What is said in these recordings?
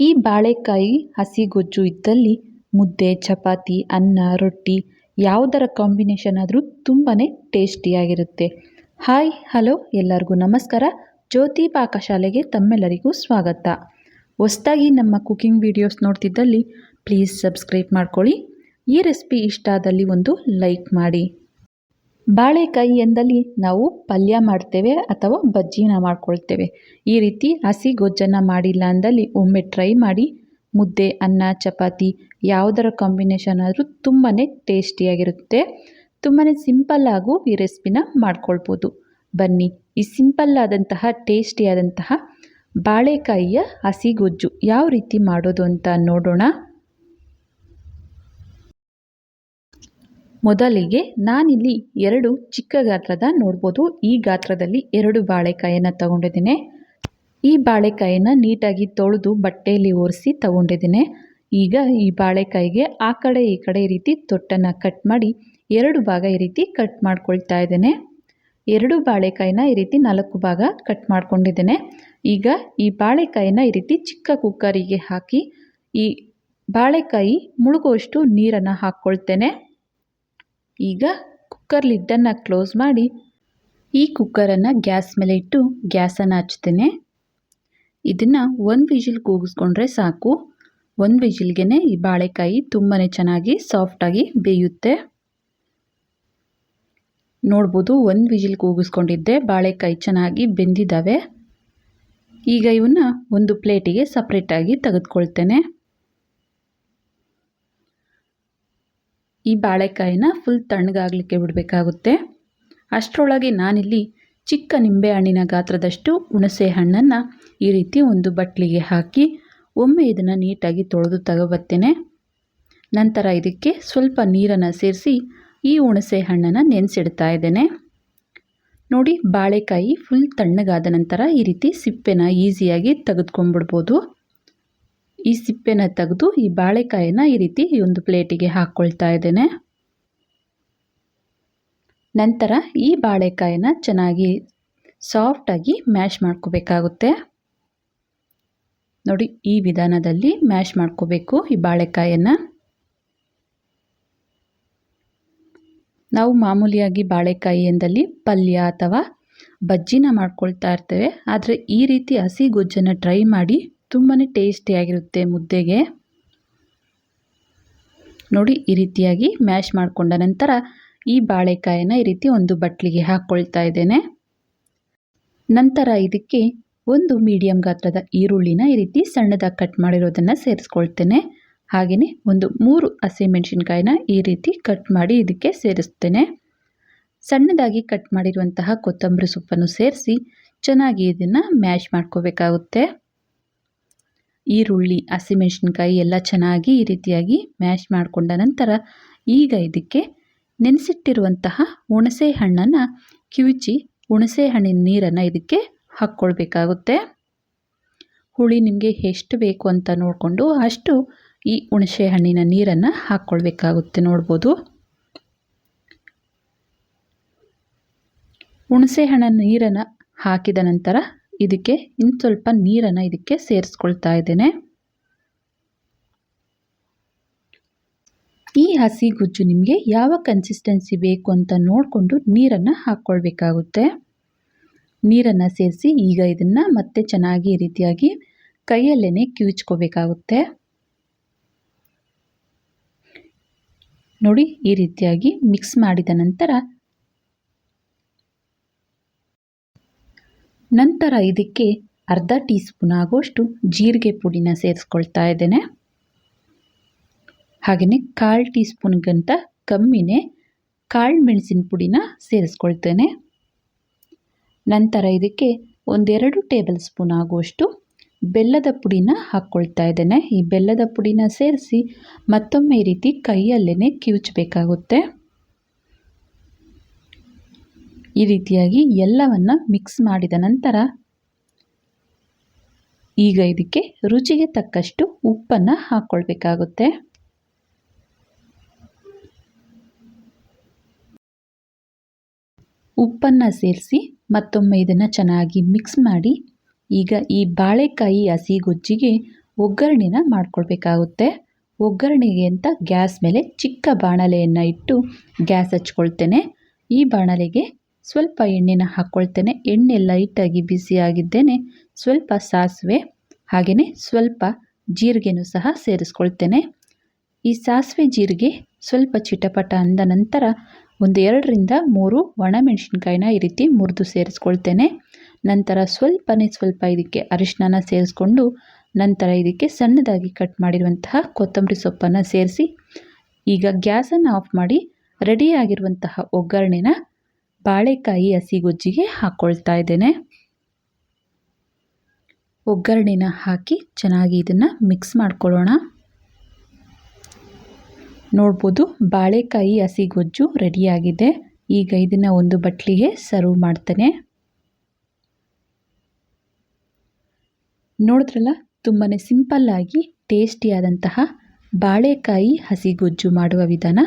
ಈ ಬಾಳೆಕಾಯಿ ಹಸಿ ಗೊಜ್ಜು ಇದ್ದಲ್ಲಿ ಮುದ್ದೆ, ಚಪಾತಿ, ಅನ್ನ, ರೊಟ್ಟಿ ಯಾವುದರ ಕಾಂಬಿನೇಷನ್ ಆದರೂ ತುಂಬಾ ಟೇಸ್ಟಿಯಾಗಿರುತ್ತೆ ಹಾಯ್ ಹಲೋ ಎಲ್ಲರಿಗೂ ನಮಸ್ಕಾರ. ಜ್ಯೋತಿ ಪಾಕಶಾಲೆಗೆ ತಮ್ಮೆಲ್ಲರಿಗೂ ಸ್ವಾಗತ. ಹೊಸ್ದಾಗಿ ನಮ್ಮ ಕುಕಿಂಗ್ ವಿಡಿಯೋಸ್ ನೋಡ್ತಿದ್ದಲ್ಲಿ ಪ್ಲೀಸ್ ಸಬ್ಸ್ಕ್ರೈಬ್ ಮಾಡ್ಕೊಳ್ಳಿ. ಈ ರೆಸಿಪಿ ಇಷ್ಟ ಆದಲ್ಲಿ ಒಂದು ಲೈಕ್ ಮಾಡಿ. ಬಾಳೆಕಾಯಿ ಎಂದಲ್ಲಿ ನಾವು ಪಲ್ಯ ಮಾಡ್ತೇವೆ ಅಥವಾ ಬಜ್ಜಿನ ಮಾಡ್ಕೊಳ್ತೇವೆ. ಈ ರೀತಿ ಹಸಿ ಗೊಜ್ಜನ್ನು ಮಾಡಿಲ್ಲ ಅಂದಲ್ಲಿ ಒಮ್ಮೆ ಟ್ರೈ ಮಾಡಿ, ಮುದ್ದೆ, ಅನ್ನ, ಚಪಾತಿ ಯಾವುದರ ಕಾಂಬಿನೇಷನ್ ಆದರೂ ತುಂಬಾ ಟೇಸ್ಟಿಯಾಗಿರುತ್ತೆ ತುಂಬಾ ಸಿಂಪಲ್ ಆಗು ಈ ರೆಸಿಪಿನ ಮಾಡ್ಕೊಳ್ಬೋದು. ಬನ್ನಿ, ಈ ಸಿಂಪಲ್ ಆದಂತಹ ಟೇಸ್ಟಿಯಾದಂತಹ ಬಾಳೆಕಾಯಿಯ ಹಸಿ ಗೊಜ್ಜು ಯಾವ ರೀತಿ ಮಾಡೋದು ಅಂತ ನೋಡೋಣ. ಮೊದಲಿಗೆ ನಾನಿಲ್ಲಿ ಎರಡು ಚಿಕ್ಕ ಗಾತ್ರದ ನೋಡ್ಬೋದು. ಈ ಗಾತ್ರದಲ್ಲಿ ಎರಡು ಬಾಳೆಕಾಯನ್ನು ತಗೊಂಡಿದ್ದೀನಿ. ಈ ಬಾಳೆಕಾಯಿನ ನೀಟಾಗಿ ತೊಳೆದು ಬಟ್ಟೆಯಲ್ಲಿ ಒರೆಸಿ ತಗೊಂಡಿದ್ದೀನಿ. ಈಗ ಈ ಬಾಳೆಕಾಯಿಗೆ ಆ ಕಡೆ ಈ ಕಡೆ ಈ ರೀತಿ ತೊಟ್ಟನ್ನು ಕಟ್ ಮಾಡಿ ಎರಡು ಭಾಗ ಈ ರೀತಿ ಕಟ್ ಮಾಡ್ಕೊಳ್ತಾ ಇದ್ದೇನೆ. ಎರಡು ಬಾಳೆಕಾಯಿನ ಈ ರೀತಿ ನಾಲ್ಕು ಭಾಗ ಕಟ್ ಮಾಡ್ಕೊಂಡಿದ್ದೇನೆ. ಈಗ ಈ ಬಾಳೆಕಾಯಿನ ಈ ರೀತಿ ಚಿಕ್ಕ ಕುಕ್ಕರಿಗೆ ಹಾಕಿ ಈ ಬಾಳೆಕಾಯಿ ಮುಳುಗುವಷ್ಟು ನೀರನ್ನು ಹಾಕ್ಕೊಳ್ತೇನೆ. ಈಗ ಕುಕ್ಕರ್ ಲಿಡ್ಡನ್ನು ಕ್ಲೋಸ್ ಮಾಡಿ ಈ ಕುಕ್ಕರನ್ನು ಗ್ಯಾಸ್ ಮೇಲೆ ಇಟ್ಟು ಗ್ಯಾಸನ್ನು ಹಚ್ತೇನೆ ಇದನ್ನು ಒಂದು ವಿಜಿಲ್ ಕೂಗಿಸ್ಕೊಂಡ್ರೆ ಸಾಕು. ಒಂದು ವಿಜಿಲ್ಗೆ ಈ ಬಾಳೆಕಾಯಿ ತುಂಬಾ ಚೆನ್ನಾಗಿ ಸಾಫ್ಟಾಗಿ ಬೇಯುತ್ತೆ. ನೋಡ್ಬೋದು ಒಂದು ವಿಜಿಲ್ ಕೂಗಿಸ್ಕೊಂಡಿದ್ದೆ, ಬಾಳೆಕಾಯಿ ಚೆನ್ನಾಗಿ ಬೆಂದಿದ್ದಾವೆ ಈಗ ಇವನ್ನ ಒಂದು ಪ್ಲೇಟಿಗೆ ಸಪ್ರೇಟಾಗಿ ತೆಗೆದುಕೊಳ್ತೇನೆ. ಈ ಬಾಳೆಕಾಯಿನ ಫುಲ್ ತಣ್ಣಗಾಗಲಿಕ್ಕೆ ಬಿಡಬೇಕಾಗುತ್ತೆ. ಅಷ್ಟರೊಳಗೆ ನಾನಿಲ್ಲಿ ಚಿಕ್ಕ ನಿಂಬೆಹಣ್ಣಿನ ಗಾತ್ರದಷ್ಟು ಹುಣಸೆ ಹಣ್ಣನ್ನು ಈ ರೀತಿ ಒಂದು ಬಟ್ಲಿಗೆ ಹಾಕಿ ಒಮ್ಮೆ ಇದನ್ನು ನೀಟಾಗಿ ತೊಳೆದು ತಗೋಬತ್ತೇನೆ ನಂತರ ಇದಕ್ಕೆ ಸ್ವಲ್ಪ ನೀರನ್ನು ಸೇರಿಸಿ ಈ ಹುಣಸೆ ಹಣ್ಣನ್ನು ನೆನೆಸಿಡ್ತಾ ಇದ್ದೇನೆ. ನೋಡಿ, ಬಾಳೆಕಾಯಿ ಫುಲ್ ತಣ್ಣಗಾದ ನಂತರ ಈ ರೀತಿ ಸಿಪ್ಪೆನ ಈಸಿಯಾಗಿ ತೆಗೆದುಕೊಂಡ್ಬಿಡ್ಬೋದು. ಈ ಸಿಪ್ಪೆನ ತೆಗೆದು ಈ ಬಾಳೆಕಾಯಿನ ಈ ರೀತಿ ಒಂದು ಪ್ಲೇಟಿಗೆ ಹಾಕ್ಕೊಳ್ತಾ ಇದ್ದೇನೆ. ನಂತರ ಈ ಬಾಳೆಕಾಯಿನ ಚೆನ್ನಾಗಿ ಸಾಫ್ಟಾಗಿ ಮ್ಯಾಶ್ ಮಾಡ್ಕೋಬೇಕಾಗುತ್ತೆ. ನೋಡಿ, ಈ ವಿಧಾನದಲ್ಲಿ ಮ್ಯಾಶ್ ಮಾಡ್ಕೋಬೇಕು ಈ ಬಾಳೆಕಾಯನ್ನು ನಾವು ಮಾಮೂಲಿಯಾಗಿ ಬಾಳೆಕಾಯಿ ಎಂದಲ್ಲಿ ಪಲ್ಯ ಅಥವಾ ಬಜ್ಜಿನ ಮಾಡ್ಕೊಳ್ತಾ ಇರ್ತೇವೆ. ಆದರೆ ಈ ರೀತಿ ಹಸಿ ಗೊಜ್ಜನ್ನು ಟ್ರೈ ಮಾಡಿ ತುಂಬಾ ಟೇಸ್ಟಿಯಾಗಿರುತ್ತೆ ಮುದ್ದೆಗೆ. ನೋಡಿ, ಈ ರೀತಿಯಾಗಿ ಮ್ಯಾಶ್ ಮಾಡಿಕೊಂಡ ನಂತರ ಈ ಬಾಳೆಕಾಯಿನ ಈ ರೀತಿ ಒಂದು ಬಟ್ಲಿಗೆ ಹಾಕ್ಕೊಳ್ತಾ ಇದ್ದೇನೆ. ನಂತರ ಇದಕ್ಕೆ ಒಂದು ಮೀಡಿಯಂ ಗಾತ್ರದ ಈರುಳ್ಳಿನ ಈ ರೀತಿ ಸಣ್ಣದಾಗಿ ಕಟ್ ಮಾಡಿರೋದನ್ನು ಸೇರಿಸ್ಕೊಳ್ತೇನೆ. ಹಾಗೆಯೇ ಒಂದು ಮೂರು ಹಸಿಮೆಣಸಿನ್ಕಾಯಿನ ಈ ರೀತಿ ಕಟ್ ಮಾಡಿ ಇದಕ್ಕೆ ಸೇರಿಸ್ತೇನೆ. ಸಣ್ಣದಾಗಿ ಕಟ್ ಮಾಡಿರುವಂತಹ ಕೊತ್ತಂಬರಿ ಸೊಪ್ಪನ್ನು ಸೇರಿಸಿ ಚೆನ್ನಾಗಿ ಇದನ್ನು ಮ್ಯಾಶ್ ಮಾಡ್ಕೋಬೇಕಾಗುತ್ತೆ. ಈರುಳ್ಳಿ, ಹಸಿಮೆಣಸಿನ್ಕಾಯಿ ಎಲ್ಲ ಚೆನ್ನಾಗಿ ಈ ರೀತಿಯಾಗಿ ಮ್ಯಾಶ್ ಮಾಡಿಕೊಂಡ ನಂತರ ಈಗ ಇದಕ್ಕೆ ನೆನೆಸಿಟ್ಟಿರುವಂತಹ ಹುಣಸೆ ಹಣ್ಣನ್ನು ಕಿವುಚಿ ಹುಣಸೆ ಹಣ್ಣಿನ ನೀರನ್ನು ಇದಕ್ಕೆ ಹಾಕ್ಕೊಳ್ಬೇಕಾಗುತ್ತೆ. ಹುಳಿ ನಿಮಗೆ ಎಷ್ಟು ಬೇಕು ಅಂತ ನೋಡಿಕೊಂಡು ಅಷ್ಟು ಈ ಹುಣಸೆ ಹಣ್ಣಿನ ನೀರನ್ನು ಹಾಕ್ಕೊಳ್ಬೇಕಾಗುತ್ತೆ ನೋಡ್ಬೋದು. ಹುಣಸೆ ಹಣ್ಣಿನ ನೀರನ್ನು ಹಾಕಿದ ನಂತರ ಇದಕ್ಕೆ ಇನ್ನು ಸ್ವಲ್ಪ ನೀರನ್ನು ಇದಕ್ಕೆ ಸೇರಿಸ್ಕೊಳ್ತಾ ಇದ್ದೇನೆ. ಈ ಹಸಿ ಗುಜ್ಜು ನಿಮಗೆ ಯಾವ ಕನ್ಸಿಸ್ಟೆನ್ಸಿ ಬೇಕು ಅಂತ ನೋಡಿಕೊಂಡು ನೀರನ್ನು ಹಾಕ್ಕೊಳ್ಬೇಕಾಗುತ್ತೆ. ನೀರನ್ನು ಸೇರಿಸಿ ಈಗ ಇದನ್ನು ಮತ್ತೆ ಚೆನ್ನಾಗಿ ಈ ರೀತಿಯಾಗಿ ಕೈಯಲ್ಲೇ ಕಿವಿಚ್ಕೋಬೇಕಾಗುತ್ತೆ. ನೋಡಿ ಈ ರೀತಿಯಾಗಿ ಮಿಕ್ಸ್ ಮಾಡಿದ ನಂತರ ನಂತರ ಇದಕ್ಕೆ ಅರ್ಧ ಟೀ ಸ್ಪೂನ್ ಆಗುವಷ್ಟು ಜೀರಿಗೆ ಪುಡಿನ ಸೇರಿಸ್ಕೊಳ್ತಾ ಇದ್ದೇನೆ. ಹಾಗೆಯೇ ಕಾಲು ಟೀ ಸ್ಪೂನ್ಗಿಂತ ಕಮ್ಮಿನೇ ಕಾಳು ಮೆಣಸಿನ ಪುಡಿನ ಸೇರಿಸ್ಕೊಳ್ತೇನೆ. ನಂತರ ಇದಕ್ಕೆ ಒಂದೆರಡು ಟೇಬಲ್ ಸ್ಪೂನ್ ಆಗುವಷ್ಟು ಬೆಲ್ಲದ ಪುಡಿನ ಹಾಕ್ಕೊಳ್ತಾ ಇದ್ದೇನೆ. ಈ ಬೆಲ್ಲದ ಪುಡಿನ ಸೇರಿಸಿ ಮತ್ತೊಮ್ಮೆ ಈ ರೀತಿ ಕೈಯಲ್ಲೇ ಕಿವುಚಬೇಕಾಗುತ್ತೆ. ಈ ರೀತಿಯಾಗಿ ಎಲ್ಲವನ್ನು ಮಿಕ್ಸ್ ಮಾಡಿದ ನಂತರ ಈಗ ಇದಕ್ಕೆ ರುಚಿಗೆ ತಕ್ಕಷ್ಟು ಉಪ್ಪನ್ನು ಹಾಕ್ಕೊಳ್ಬೇಕಾಗುತ್ತೆ ಉಪ್ಪನ್ನು ಸೇರಿಸಿ ಮತ್ತೊಮ್ಮೆ ಇದನ್ನು ಚೆನ್ನಾಗಿ ಮಿಕ್ಸ್ ಮಾಡಿ ಈಗ ಈ ಬಾಳೆಕಾಯಿ ಹಸಿ ಗೊಜ್ಜಿಗೆ ಒಗ್ಗರಣೆನ ಮಾಡ್ಕೊಳ್ಬೇಕಾಗುತ್ತೆ. ಒಗ್ಗರಣೆಗೆ ಅಂತ ಗ್ಯಾಸ್ ಮೇಲೆ ಚಿಕ್ಕ ಬಾಣಲೆಯನ್ನು ಇಟ್ಟು ಗ್ಯಾಸ್ ಹಚ್ಕೊಳ್ತೇನೆ. ಈ ಬಾಣಲೆಗೆ ಸ್ವಲ್ಪ ಎಣ್ಣೆನ ಹಾಕ್ಕೊಳ್ತೇನೆ ಎಣ್ಣೆ ಲೈಟಾಗಿ ಬಿಸಿಯಾಗಿದ್ದೇನೆ. ಸ್ವಲ್ಪ ಸಾಸಿವೆ ಹಾಗೆಯೇ ಸ್ವಲ್ಪ ಜೀರಿಗೆನೂ ಸಹ ಸೇರಿಸ್ಕೊಳ್ತೇನೆ. ಈ ಸಾಸಿವೆ ಜೀರಿಗೆ ಸ್ವಲ್ಪ ಚಿಟಪಟ ಅಂದ ನಂತರ ಒಂದು ಎರಡರಿಂದ ಮೂರು ಒಣಮೆಣಸಿನ್ಕಾಯಿನ ಈ ರೀತಿ ಮುರಿದು ಸೇರಿಸ್ಕೊಳ್ತೇನೆ. ನಂತರ ಸ್ವಲ್ಪನೇ ಸ್ವಲ್ಪ ಇದಕ್ಕೆ ಅರಿಶಿನ ಸೇರಿಸ್ಕೊಂಡು ನಂತರ ಇದಕ್ಕೆ ಸಣ್ಣದಾಗಿ ಕಟ್ ಮಾಡಿರುವಂತಹ ಕೊತ್ತಂಬರಿ ಸೊಪ್ಪನ್ನು ಸೇರಿಸಿ ಈಗ ಗ್ಯಾಸನ್ನು ಆಫ್ ಮಾಡಿ ರೆಡಿಯಾಗಿರುವಂತಹ ಒಗ್ಗರಣೆನ ಬಾಳೆಕಾಯಿ ಹಸಿಗೊಜ್ಜಿಗೆ ಹಾಕ್ಕೊಳ್ತಾ ಇದ್ದೇನೆ. ಒಗ್ಗರಣೆನ ಹಾಕಿ ಚೆನ್ನಾಗಿ ಇದನ್ನು ಮಿಕ್ಸ್ ಮಾಡ್ಕೊಳ್ಳೋಣ. ನೋಡ್ಬೋದು ಬಾಳೆಕಾಯಿ ಹಸಿಗೊಜ್ಜು ರೆಡಿಯಾಗಿದೆ. ಈಗ ಇದನ್ನು ಒಂದು ಬಟ್ಲಿಗೆ ಸರ್ವ್ ಮಾಡ್ತೇನೆ. ನೋಡಿದ್ರಲ್ಲ ತುಂಬಾ ಸಿಂಪಲ್ಲಾಗಿ ಟೇಸ್ಟಿಯಾದಂತಹ ಬಾಳೆಕಾಯಿ ಹಸಿಗೊಜ್ಜು ಮಾಡುವ ವಿಧಾನ.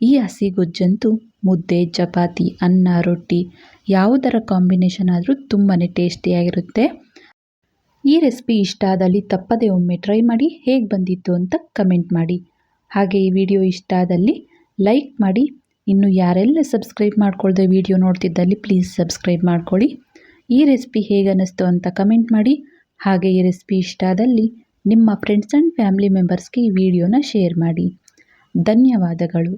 ಈ ಹಸಿಗೊಜ್ಜಂತೂ ಮುದ್ದೆ, ಚಪಾತಿ, ಅನ್ನ, ರೊಟ್ಟಿ ಯಾವುದರ ಕಾಂಬಿನೇಷನ್ ಆದರೂ ತುಂಬಾ ಟೇಸ್ಟಿಯಾಗಿರುತ್ತೆ ಈ ರೆಸಿಪಿ ಇಷ್ಟ ಆದಲ್ಲಿ ತಪ್ಪದೆ ಒಮ್ಮೆ ಟ್ರೈ ಮಾಡಿ ಹೇಗೆ ಬಂದಿತ್ತು ಅಂತ ಕಮೆಂಟ್ ಮಾಡಿ. ಹಾಗೆ ಈ ವಿಡಿಯೋ ಇಷ್ಟ ಆದಲ್ಲಿ ಲೈಕ್ ಮಾಡಿ. ಇನ್ನು ಯಾರೆಲ್ಲ ಸಬ್ಸ್ಕ್ರೈಬ್ ಮಾಡ್ಕೊಳ್ದೆ ವಿಡಿಯೋ ನೋಡ್ತಿದ್ದಲ್ಲಿ ಪ್ಲೀಸ್ ಸಬ್ಸ್ಕ್ರೈಬ್ ಮಾಡ್ಕೊಳ್ಳಿ. ಈ ರೆಸಿಪಿ ಹೇಗೆ ಅನ್ನಿಸ್ತು ಅಂತ ಕಮೆಂಟ್ ಮಾಡಿ. ಹಾಗೆ ಈ ರೆಸಿಪಿ ಇಷ್ಟ ಆದಲ್ಲಿ ನಿಮ್ಮ ಫ್ರೆಂಡ್ಸ್ ಆ್ಯಂಡ್ ಫ್ಯಾಮಿಲಿ ಮೆಂಬರ್ಸ್ಗೆ ಈ ವಿಡಿಯೋನ ಶೇರ್ ಮಾಡಿ. ಧನ್ಯವಾದಗಳು.